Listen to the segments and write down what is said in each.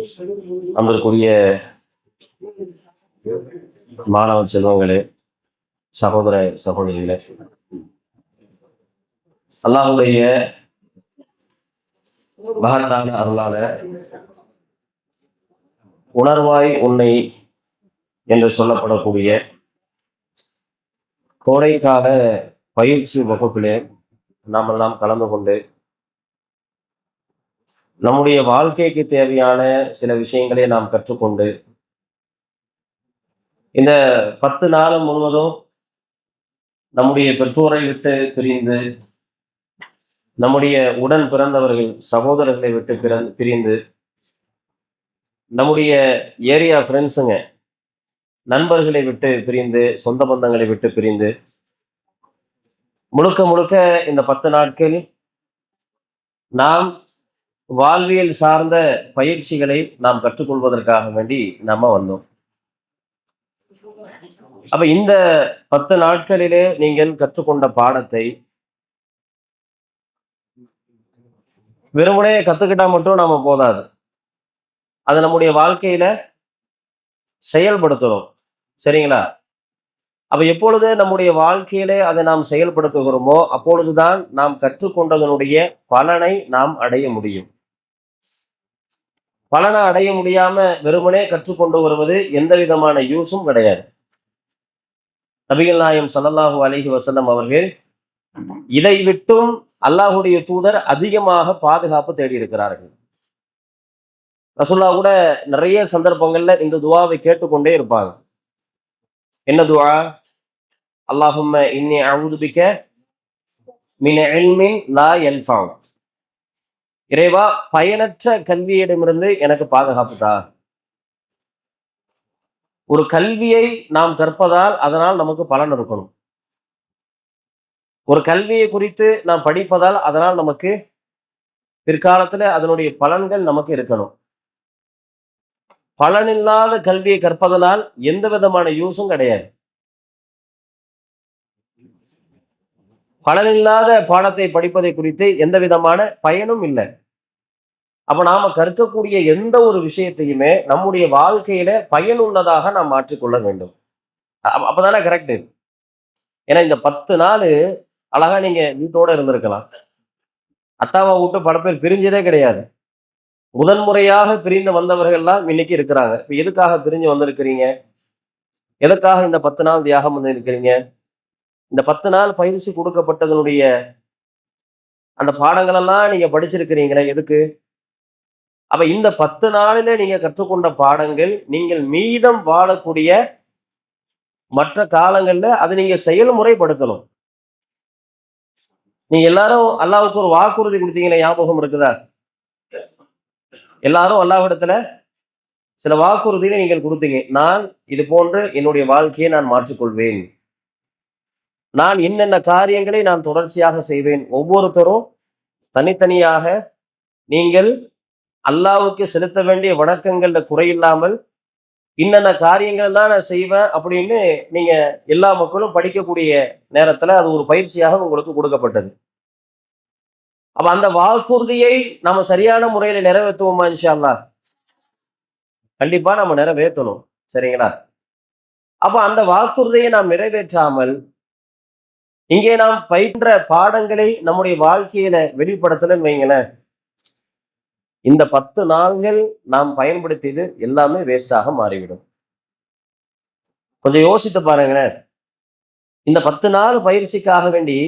அன்பிற்குரிய மாணவ செல்வங்களே சகோதர சகோதரிகளே அல்லாஹுடைய மகத்தான அருளால உணர்வாய் உன்னை என்று சொல்லப்படக்கூடிய கோடைக்கால பயிற்சி வகுப்பிலே நாம் எல்லாம் கலந்து கொண்டு நம்முடைய வாழ்க்கைக்கு தேவையான சில விஷயங்களை நாம் கற்றுக்கொண்டு இந்த பத்து நாள் முழுவதும் நம்முடைய பெற்றோரை விட்டு பிரிந்து நம்முடைய உடன் பிறந்தவர்கள் சகோதரர்களை விட்டு பிறந் பிரிந்து நம்முடைய ஏரியா ஃப்ரெண்ட்ஸுங்க நண்பர்களை விட்டு பிரிந்து சொந்த பந்தங்களை விட்டு பிரிந்து முழுக்க முழுக்க இந்த பத்து நாட்கள் நாம் வாழ்வியல் சார்ந்த பயிற்சிகளை நாம் கற்றுக்கொள்வதற்காக வேண்டி நம்ம வந்தோம். அப்ப இந்த பத்து நாட்களிலே நீங்கள் கற்றுக்கொண்ட பாடத்தை வெறுமனே கத்துக்கிட்டா மட்டும் நாம போதாது. அதை நம்முடைய வாழ்க்கையில செயல்படுத்துறோம். சரிங்களா? அப்ப எப்பொழுது நம்முடைய வாழ்க்கையிலே அதை நாம் செயல்படுத்துகிறோமோ அப்பொழுதுதான் நாம் கற்றுக்கொண்டதனுடைய பலனை நாம் அடைய முடியும். பலனை அடைய முடியாம வெறுமனே கற்றுக்கொண்டு வருவது எந்த விதமான யூஸும் கிடையாது. நபிகள் நாயம் ஸல்லல்லாஹு அலஹி வசல்லம் அவர்கள் இதை விட்டும் அல்லாஹுடைய தூதர் அதிகமாக பாதுகாப்பு தேடி இருக்கிறார்கள். ரசுல்லா கூட நிறைய சந்தர்ப்பங்கள்ல இந்த துவாவை கேட்டுக்கொண்டே இருப்பாங்க. என்ன துவா? அல்லாஹும்ம இன்னி அவுதுபிக்க மின் எல்மின் லா யன்ஃபவு இறைவா பயனற்ற கல்வியிடமிருந்து எனக்கு பாதுகாப்பு தா ஒரு கல்வியை நாம் கற்பதால் அதனால் நமக்கு பலன் இருக்கணும். ஒரு கல்வியை குறித்து நாம் படிப்பதால் அதனால் நமக்கு பிற்காலத்துல அதனுடைய பலன்கள் நமக்கு இருக்கணும். பலனில்லாத கல்வியை கற்பதனால் எந்த விதமான யூஸும் கிடையாது. பலனில்லாத பாடத்தை படிப்பதை குறித்து எந்த விதமான பயனும் இல்லை. அப்போ நாம கற்கக்கூடிய எந்த ஒரு விஷயத்தையுமே நம்முடைய வாழ்க்கையில பயனுள்ளதாக நாம் மாற்றிக்கொள்ள வேண்டும். அப்ப- அப்பதானே கரெக்ட் ஏன்னா இந்த பத்து நாள் அழகா நீங்க வீட்டோட இருந்திருக்கலாம். அத்தாவை விட்டு படப்பேர் பிரிஞ்சதே கிடையாது. முதன்முறையாக பிரிந்து வந்தவர்கள்லாம் இன்னைக்கு இருக்கிறாங்க. இப்போ எதுக்காக பிரிஞ்சு வந்திருக்கிறீங்க? எதுக்காக இந்த பத்து நாள் தியாகம் வந்திருக்கிறீங்க இந்த பத்து நாள் பயிற்சி கொடுக்கப்பட்டதனுடைய அந்த பாடங்களெல்லாம் நீங்க படிச்சிருக்கிறீங்களே எதுக்கு? அப்ப இந்த பத்து நாளில நீங்க கற்றுக்கொண்ட பாடங்கள் நீங்கள் மீதம் வாழக்கூடிய மற்ற காலங்கள்ல அதை நீங்க செயல்முறைப்படுத்தணும் நீங்க எல்லாரும் அல்லாவுக்கு ஒரு வாக்குறுதி கொடுத்தீங்களே ஞாபகம் இருக்குதா? எல்லாரும் அல்லாவிடத்துல சில வாக்குறுதிகளை நீங்கள் கொடுத்தீங்க நான் இது போன்று என்னுடைய வாழ்க்கையை நான் மாற்றிக்கொள்வேன். நான் என்னென்ன காரியங்களை நான் தொடர்ச்சியாக செய்வேன். ஒவ்வொருத்தரும் தனித்தனியாக நீங்கள் அல்லாவுக்கு செலுத்த வேண்டிய வணக்கங்கள்ல குறையில்லாமல் இன்னென்ன காரியங்கள் எல்லாம் நான் செய்வேன் அப்படின்னு நீங்க எல்லா மக்களும் படிக்கக்கூடிய நேரத்துல அது ஒரு பயிற்சியாக உங்களுக்கு கொடுக்கப்பட்டது. அப்ப அந்த வாக்குறுதியை நம்ம சரியான முறையில நிறைவேற்றுவோமா இன்ஷால்லா கண்டிப்பா நம்ம நிறைவேற்றணும். சரிங்களா? அப்ப அந்த வாக்குறுதியை நாம் நிறைவேற்றாமல் இங்கே நாம் பயின்ற பாடங்களை நம்முடைய வாழ்க்கையில வெளிப்படுத்தலன்னு வைங்களேன். இந்த பத்து நாள்கள் நாம் பயன்படுத்தியது எல்லாமே வேஸ்டாக மாறிவிடும். கொஞ்சம் யோசித்து பாருங்களேன். இந்த பத்து நாள் பயிற்சிக்காக வேண்டி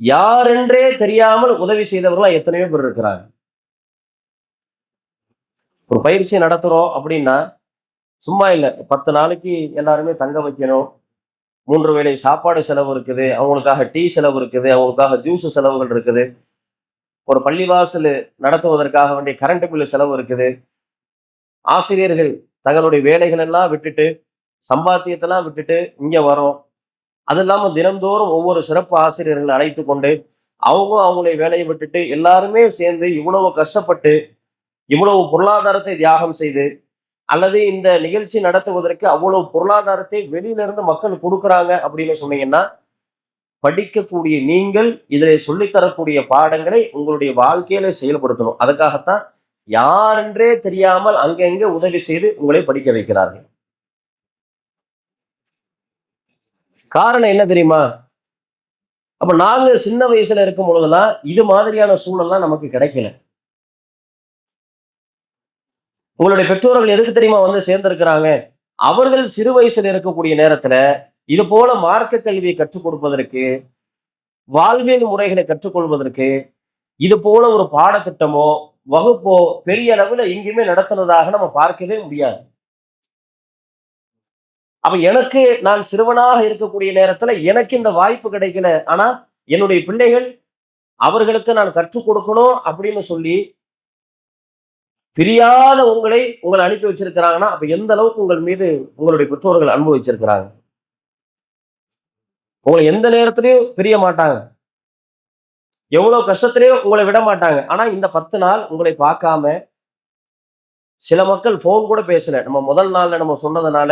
யாரென்றே தெரியாமல் உதவி செய்தவர்களா எத்தனையோ பேர் இருக்கிறாங்க. ஒரு பயிற்சி நடத்துறோம் அப்படின்னா சும்மா இல்லை பத்து நாளைக்கு எல்லாருமே தங்க வைக்கணும். மூன்று வேளை சாப்பாடு செலவு இருக்குது அவங்களுக்காக டீ செலவு இருக்குது அவங்களுக்காக ஜூஸ் செலவுகள் இருக்குது. ஒரு பள்ளிவாசல் நடத்துவதற்காக வேண்டிய கரண்ட் பில்லு செலவு இருக்குது. ஆசிரியர்கள் தங்களுடைய வேலைகள் எல்லாம் விட்டுட்டு சம்பாத்தியத்தெல்லாம் விட்டுட்டு இங்கே வரோம் அது இல்லாமல் தினந்தோறும் ஒவ்வொரு சிறப்பு ஆசிரியர்களை அழைத்து கொண்டு அவங்க அவங்களுடைய வேலையை விட்டுட்டு எல்லாருமே சேர்ந்து இவ்வளவு கஷ்டப்பட்டு இவ்வளவு பொருளாதாரத்தை தியாகம் செய்து அல்லது இந்த நிகழ்ச்சி நடத்துவதற்கு அவ்வளவு பொருளாதாரத்தை வெளியிலிருந்து மக்கள் கொடுக்குறாங்க அப்படின்னு சொன்னீங்கன்னா படிக்கக்கூடிய நீங்கள் இதில் சொல்லித்தரக்கூடிய பாடங்களை உங்களுடைய வாழ்க்கையில செயல்படுத்தணும். அதுக்காகத்தான் யாரென்றே தெரியாமல் அங்கங்கே உதவி செய்து உங்களை படிக்க வைக்கிறார்கள். காரணம் என்ன தெரியுமா? அப்ப நாங்க சின்ன வயசுல இருக்கும் பொழுதெல்லாம் இது மாதிரியான சூழல்லாம் நமக்கு கிடைக்கல. உங்களுடைய பெற்றோர்கள் எதுக்கு தெரியுமா வந்து சேர்ந்திருக்கிறாங்க? அவர்கள் சிறு வயசுல இருக்கக்கூடிய நேரத்துல இது போல மார்க்க கல்வியை கற்றுக் கொடுப்பதற்கு வாழ்வியல் முறைகளை கற்றுக்கொள்வதற்கு இது போல ஒரு பாடத்திட்டமோ வகுப்போ பெரிய அளவுல எங்கேயுமே நடத்துனதாக நம்ம பார்க்கவே முடியாது. அப்ப எனக்கு நான் சிறுவனாக இருக்கக்கூடிய நேரத்துல எனக்கு இந்த வாய்ப்பு கிடைக்கல. ஆனா என்னுடைய பிள்ளைகள் அவர்களுக்கு நான் கற்றுக் கொடுக்கணும் அப்படின்னு சொல்லி பிரியாத உங்களை உங்களை அனுப்பி வச்சிருக்கிறாங்கன்னா அப்ப எந்த அளவுக்கு உங்கள் மீது உங்களுடைய பெற்றோர்கள் அனுபவிச்சிருக்கிறாங்க உங்களை எந்த நேரத்திலையும் பிரிய மாட்டாங்க. எவ்வளவு கஷ்டத்திலையும் உங்களை விட மாட்டாங்க. ஆனா இந்த பத்து நாள் உங்களை பார்க்காம சில மக்கள் ஃபோன் கூட பேசல. நம்ம முதல் நாள்ல நம்ம சொன்னதுனால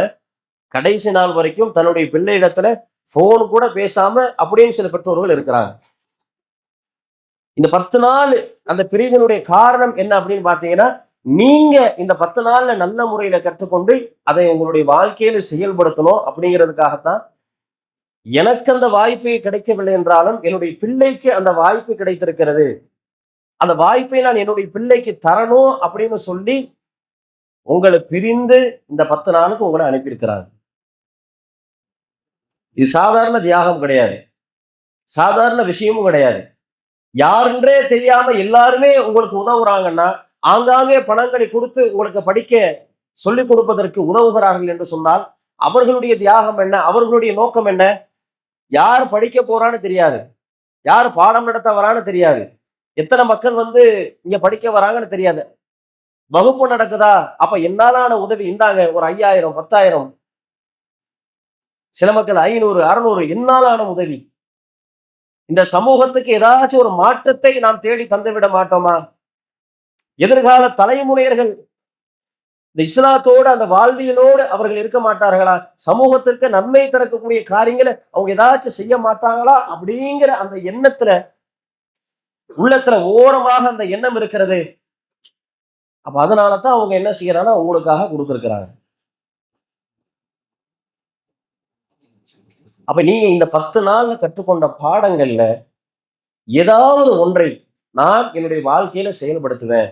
கடைசி நாள் வரைக்கும் தன்னுடைய பிள்ளை இடத்துல ஃபோன் கூட பேசாம அப்படின்னு சில பெற்றோர்கள் இருக்கிறாங்க. இந்த பத்து நாள் அந்த பிரிவினுடைய காரணம் என்ன அப்படின்னு பாத்தீங்கன்னா நீங்க இந்த பத்து நாள்ல நல்ல முறையில கற்றுக்கொண்டு அதை உங்களுடைய வாழ்க்கையில செயல்படுத்தணும் அப்படிங்கிறதுக்காகத்தான் எனக்கு அந்த வாய்ப்பு கிடைக்கவில்லை என்றாலும் என்னுடைய பிள்ளைக்கு அந்த வாய்ப்பு கிடைத்திருக்கிறது. அந்த வாய்ப்பை நான் என்னுடைய பிள்ளைக்கு தரணும் அப்படின்னு சொல்லி உங்களை பிரிந்து இந்த பத்து நாளுக்கு உங்களை அனுப்பியிருக்கிறாங்க. இது சாதாரண தியாகம் கிடையாது. சாதாரண விஷயமும் கிடையாது. யாருன்றே தெரியாம எல்லாருமே உங்களுக்கு உதவுறாங்கன்னா ஆங்காங்கே பணங்களை கொடுத்து உங்களுக்கு படிக்க சொல்லிக் கொடுப்பதற்கு உதவுகிறார்கள் என்று சொன்னால் அவர்களுடைய தியாகம் என்ன? அவர்களுடைய நோக்கம் என்ன? யார் படிக்க போறான்னு தெரியாது. யார் பாடம் நடத்த வரான்னு தெரியாது. எத்தனை மக்கள் வந்து இங்க படிக்க வராங்கன்னு தெரியாது. வகுப்பு நடக்குதா? அப்ப என்னாலான உதவி? இந்தாங்க ஒரு ஐயாயிரம் பத்தாயிரம். சில மக்கள் ஐநூறு அறுநூறு என்னாலான உதவி? இந்த சமூகத்துக்கு ஏதாச்சும் ஒரு மாற்றத்தை நாம் தேடி தந்து விட மாட்டோமா? எதிர்கால தலைமுறையர்கள் இந்த இஸ்லாத்தோடு அந்த வாழ்வியலோடு அவர்கள் இருக்க மாட்டார்களா? சமூகத்திற்கு நன்மை திறக்கக்கூடிய காரியங்களை அவங்க ஏதாச்சும் செய்ய மாட்டாங்களா? அப்படிங்கிற அந்த எண்ணத்துல உள்ளத்துல ஓரமாக அந்த எண்ணம் இருக்கிறது. அப்ப அதனாலதான் அவங்க என்ன செய்யறாங்கன்னா உங்களுக்காக கொடுத்துருக்கிறாங்க. அப்ப நீங்க இந்த பத்து நாள்ல கற்றுக்கொண்ட பாடங்கள்ல ஏதாவது ஒன்றை நான் என்னுடைய வாழ்க்கையில செயல்படுத்துவேன்.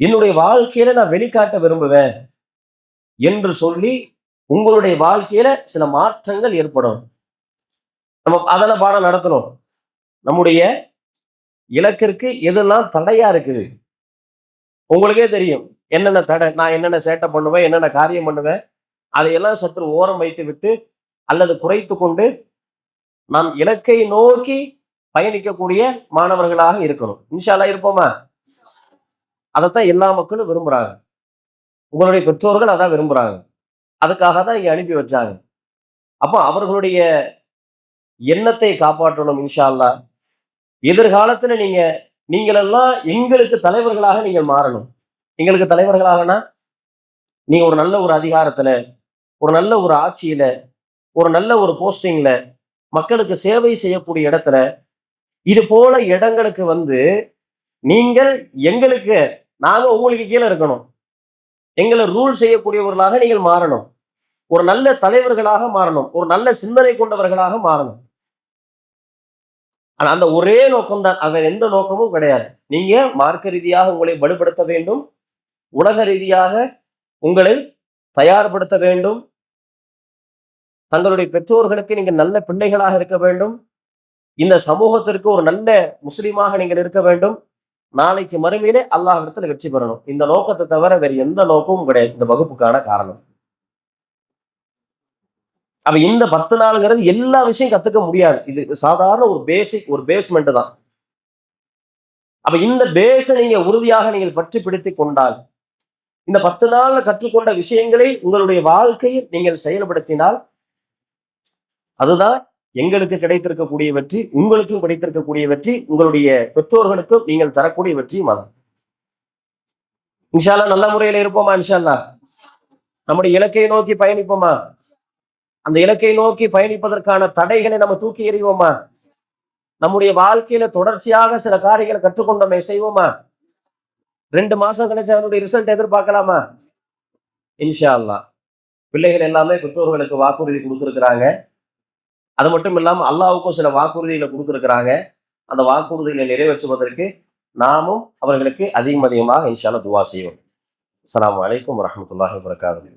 என்னுடைய வாழ்க்கையில நான் வெளிக்காட்ட விரும்புவேன் என்று சொல்லி உங்களுடைய வாழ்க்கையில சில மாற்றங்கள் ஏற்படும். நம்ம அதெல்லாம் பாடம் நடத்தணும்? நம்முடைய இலக்கிற்கு எதெல்லாம் தடையா இருக்குது? உங்களுக்கே தெரியும். என்னென்ன தடை நான் என்னென்ன சேட்டை பண்ணுவேன் என்னென்ன காரியம் பண்ணுவேன் அதையெல்லாம் சற்று ஓரம் வைத்து விட்டு அல்லது குறைத்து கொண்டு நாம் இலக்கை நோக்கி பயணிக்கக்கூடிய மாணவர்களாக இருக்கணும். இன்ஷால்லா இருப்போமா? அதைத்தான் எல்லா மக்களும் விரும்புகிறாங்க உங்களுடைய பெற்றோர்கள் அதான் விரும்புகிறாங்க அதுக்காக தான் இங்கே அனுப்பி வச்சாங்க. அப்போ அவர்களுடைய எண்ணத்தை காப்பாற்றணும் இன்ஷா அல்லா எதிர்காலத்தில் நீங்கள் நீங்களெல்லாம் எங்களுக்கு தலைவர்களாக நீங்கள் மாறணும். எங்களுக்கு தலைவர்களாகனா நீங்கள் ஒரு நல்ல ஒரு அதிகாரத்தில் ஒரு நல்ல ஒரு ஆட்சியில் ஒரு நல்ல ஒரு போஸ்டிங்கில் மக்களுக்கு சேவை செய்யக்கூடிய இடத்துல இது போல இடங்களுக்கு வந்து நீங்கள் எங்களுக்கு நாங்க உங்களுக்கு கீழே இருக்கணும். எங்களை ரூல் செய்யக்கூடியவர்களாக நீங்கள் மாறணும். ஒரு நல்ல தலைவர்களாக மாறணும். ஒரு நல்ல சிந்தனை கொண்டவர்களாக மாறணும். ஆனா அந்த ஒரே நோக்கம்தான். அதன் எந்த நோக்கமும் கிடையாது. நீங்க மார்க்க ரீதியாக உங்களை வலுப்படுத்த வேண்டும். உலக ரீதியாக உங்களை தயார்படுத்த வேண்டும். தங்களுடைய பெற்றோர்களுக்கு நீங்கள் நல்ல பிள்ளைகளாக இருக்க வேண்டும். இந்த சமூகத்திற்கு ஒரு நல்ல முஸ்லீமாக நீங்கள் இருக்க வேண்டும். நாளைக்கு மறுமையிலே அல்லாஹ் இடத்துல வெற்றி பெறணும். இந்த நோக்கத்தை தவிர வேற எந்த நோக்கமும் கிடையாது. இந்த வகுப்புக்கான காரணம். அப்ப இந்த பத்து நாளுங்கிறது எல்லா விஷயம் கத்துக்க முடியாது. இது சாதாரண ஒரு பேசிக் ஒரு பேஸ்மெண்ட் தான். அப்ப இந்த பேஸை நீங்க உறுதியாக நீங்கள் பற்றி பிடித்து கொண்டால் இந்த பத்து நாள்ல கற்றுக்கொண்ட விஷயங்களை உங்களுடைய வாழ்க்கையில் நீங்கள் செயல்படுத்தினால் அதுதான் எங்களுக்கு கிடைத்திருக்கக்கூடிய வெற்றி உங்களுக்கும் கிடைத்திருக்கக்கூடிய வெற்றி உங்களுடைய பெற்றோர்களுக்கும் நீங்கள் தரக்கூடிய வெற்றியும் அதான் இன்ஷால்லா நல்ல முறையில இருப்போமா இன்ஷால்லா நம்முடைய இலக்கை நோக்கி பயணிப்போமா? அந்த இலக்கை நோக்கி பயணிப்பதற்கான தடைகளை நம்ம தூக்கி எறிவோமா? நம்முடைய வாழ்க்கையில தொடர்ச்சியாக சில காரியங்களை கற்றுக்கொண்டோமே செய்வோமா? ரெண்டு மாசம் கழிச்சு அதனுடைய ரிசல்ட் எதிர்பார்க்கலாமா? இன்ஷா அல்லாஹ் பிள்ளைகள் எல்லாமே பெற்றோர்களுக்கு வாக்குறுதி கொடுத்துருக்குறாங்க. அது மட்டும் இல்லாமல் அல்லாவுக்கும் சில வாக்குறுதிகளை கொடுத்துருக்குறாங்க. அந்த வாக்குறுதிகளை நிறைவேற்றுவதற்கு நாமும் அவர்களுக்கு அதிகம் அதிகமாக இன்ஷால்லா துவா செய்வோம். அஸ்ஸலாமு அலைக்கும் வரஹ்மத்துல்லாஹி வபரகாத்துஹு